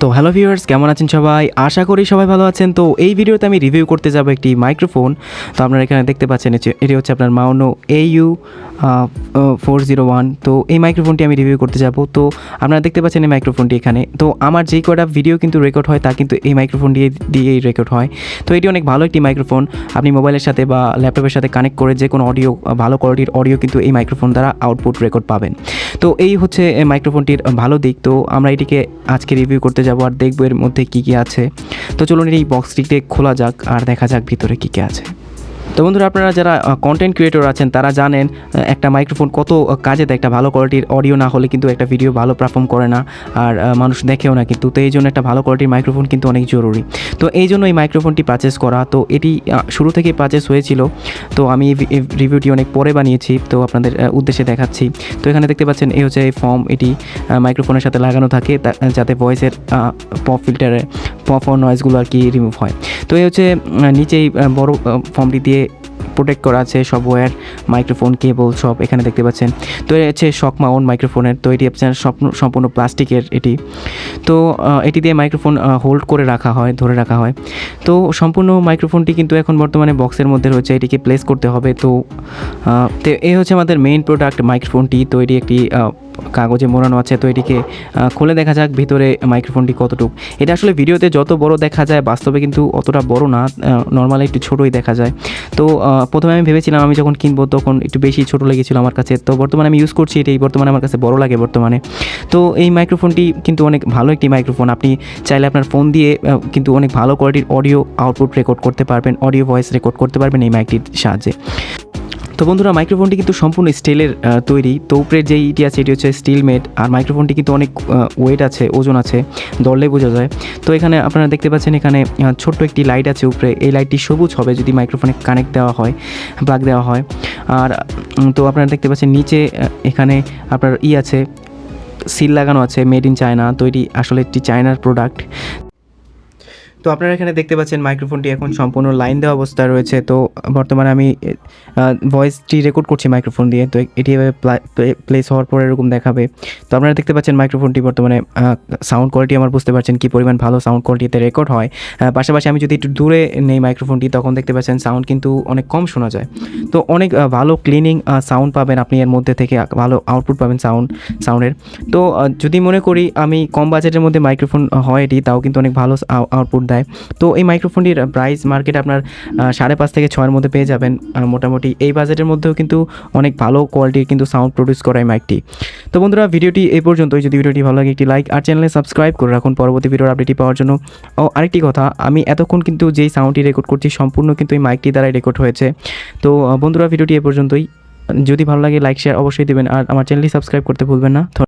তো hello viewers, কেমন আছেন সবাই? আশা করি সবাই ভালো আছেন। তো এই ভিডিওতে আমি রিভিউ করতে যাব একটি মাইক্রোফোন। তো আপনারা এখানে দেখতে পাচ্ছেন, এটি- হচ্ছে আপনার Maono A U four zero one তো এই মাইক্রোফোনটি আমি রিভিউ করতে যাব। তো আপনারা দেখতে পাচ্ছেন এই মাইক্রোফোনটি এখানে। তো আমার যেই কটা ভিডিও কিন্তু রেকর্ড হয়, তা কিন্তু এই মাইক্রোফোন দিয়ে দিয়েই রেকর্ড হয়। তো এটি অনেক ভালো একটি মাইক্রোফোন। আপনি মোবাইলের সাথে বা ল্যাপটপের সাথে কানেক্ট করে যে কোনো অডিও ভালো কোয়ালিটির অডিও কিন্তু এই মাইক্রোফোন দ্বারা আউটপুট রেকর্ড পাবেন। তো এই হচ্ছে মাইক্রোফোনটির ভালো দিক। তো আমরা এটিকে আজকে রিভিউ করতে যাব আর দেখব এর মধ্যে কী কী আছে। তো চলুন এই বক্সটিকে খোলা যাক আর দেখা যাক ভিতরে কী কী আছে। তো বন্ধুরা আপনারা যারা কন্টেন্ট ক্রিয়েটর আছেন, তারা জানেন একটা মাইক্রোফোন কত কাজে দেয়, একটা ভালো কোয়ালিটির অডিও না হলে কিন্তু একটা ভিডিও ভালো পারফর্ম করে না। আর মানুষ দেখেও না কিন্তু। তো এই জন্য একটা ভালো কোয়ালিটির মাইক্রোফোন কিন্তু অনেক জরুরি। তো এই জন্য এই মাইক্রোফোনটি পারচেস করা। তো এটি শুরু থেকেই পারচেস হয়েছিল। তো আমি রিভিউটি অনেক পরে বানিয়েছি। তো আপনাদের উদ্দেশ্যে দেখাচ্ছি। তো এখানে দেখতে পাচ্ছেন, এই হচ্ছে এই ফর্ম এটি মাইক্রোফোনের সাথে লাগানো থাকে। যাতে ভয়েসের পপ ফিল্টারে পপ নয়েজগুলো আর কি রিমুভ হয়। তো এই হচ্ছে নিচেই বড় ফর্মটি দিয়ে প্রোটেক্ট করা আছে সব ওয়্যার মাইক্রোফোন কেবল সব এখানে দেখতে পাচ্ছেন। তো এ হচ্ছে শক মাউন্ট মাইক্রোফোনের তো এটি আপনার সম্পূর্ণ প্লাস্টিকের এটি। তো এটি দিয়ে মাইক্রোফোন হোল্ড করে রাখা হয়, ধরে রাখা হয়। তো সম্পূর্ণ মাইক্রোফোনটি কিন্তু এখন বর্তমানে বক্সের মধ্যে রয়েছে, এটিকে প্লেস করতে হবে। তো এই হচ্ছে আমাদের মেইন প্রোডাক্ট মাইক্রোফোনটি তো এটি একটি কাগজে মোড়ানো আছে, তো এটিকে খুলে দেখা যাক ভিতরে মাইক্রোফোনটি কতটুকু। এটা আসলে ভিডিওতে যত বড় দেখা যায়, বাস্তবে কিন্তু অতটা বড় না নর্মালি একটু ছোটোই দেখা যায়। তো প্রথমে আমি ভেবেছিলাম আমি যখন কিনবো তখন একটু বেশি ছোটো লেগেছিল আমার কাছে, তো বর্তমানে আমি ইউজ করছি এটাই বর্তমানে আমার কাছে বড় লাগে বর্তমানে। তো এই মাইক্রোফোনটি কিন্তু অনেক ভালো একটি মাইক্রোফোন, আপনি চাইলে আপনার ফোন দিয়ে কিন্তু অনেক ভালো কোয়ালিটির অডিও আউটপুট রেকর্ড করতে পারবেন অডিও ভয়েস রেকর্ড করতে পারবেন এই মাইকটির সাহায্যে। তো বন্ধুরা মাইক্রোফোনটি কিন্তু সম্পূর্ণ স্টিলের তৈরি। তো উপরের যে ইটি আছে, এটি হচ্ছে স্টিল মেড আর মাইক্রোফোনটি কিন্তু অনেক ওয়েট আছে, ওজন আছে দরলে বোঝা যায়। তো এখানে আপনারা দেখতে পাচ্ছেন এখানে ছোট্ট একটি লাইট আছে উপরে। এই লাইটটি সবুজ হবে যদি মাইক্রোফোনে কানেক্ট দেওয়া হয় প্লাগ দেওয়া হয়। আর তো আপনারা দেখতে পাচ্ছেন নিচে এখানে আপনার ই আছে সিল লাগানো আছে মেড ইন চায়না তো এটি আসলে একটি চায়নার প্রোডাক্ট তো আপনারা এখানে দেখতে পাচ্ছেন মাইক্রোফোনটি এখন সম্পূর্ণ লাইন দেওয়া অবস্থায় রয়েছে। তো বর্তমানে আমি ভয়েসটি রেকর্ড করছি মাইক্রোফোন দিয়ে। তো এটি এভাবে প্লেস হওয়ার পর এরকম দেখাবে। তো আপনারা দেখতে পাচ্ছেন মাইক্রোফোনটি বর্তমানে সাউন্ড কোয়ালিটি আমার বুঝতে পারছেন কি পরিমাণ ভালো সাউন্ড কোয়ালিটিতে রেকর্ড হয়। পাশাপাশি আমি যদি একটু দূরে নেই মাইক্রোফোনটি তখন দেখতে পাচ্ছেন সাউন্ড কিন্তু অনেক কম শোনা যায়। তো অনেক ভালো ক্লিনিং সাউন্ড পাবেন আপনি এর মধ্যে থেকে ভালো আউটপুট পাবেন সাউন্ড সাউন্ডের তো যদি মনে করি আমি কম বাজেটের মধ্যে মাইক্রোফোন হয় এটি, তাও কিন্তু অনেক ভালো আউটপুট দেয়। তো এই মাইক্রোফোনটির প্রাইস মার্কেট আপনার সাড়ে পাঁচ থেকে ছয়ের মধ্যে পেয়ে যাবেন মোটামুটি এই বাজেটের মধ্যেও কিন্তু অনেক ভালো কোয়ালিটির কিন্তু সাউন্ড প্রডিউস করে এই মাইকটি তো বন্ধুরা, ভিডিওটি এই পর্যন্তই। যদি ভিডিওটি ভালো লাগে, একটি লাইক আর চ্যানেলে সাবস্ক্রাইব করে রাখুন। পরবর্তী ভিডিওর আপডেটটি পাওয়ার জন্য। ও, আরেকটি কথা, আমি এতক্ষণ কিন্তু যেই সাউন্ডটি রেকর্ড করছি, সম্পূর্ণ কিন্তু এই মাইকটি দ্বারাই রেকর্ড হয়েছে। তো বন্ধুরা, ভিডিওটি এ পর্যন্তই। যদি ভালো লাগে লাইক শেয়ার অবশ্যই দেবেন। আর আমার চ্যানেলটি সাবস্ক্রাইব করতে ভুলবেন না।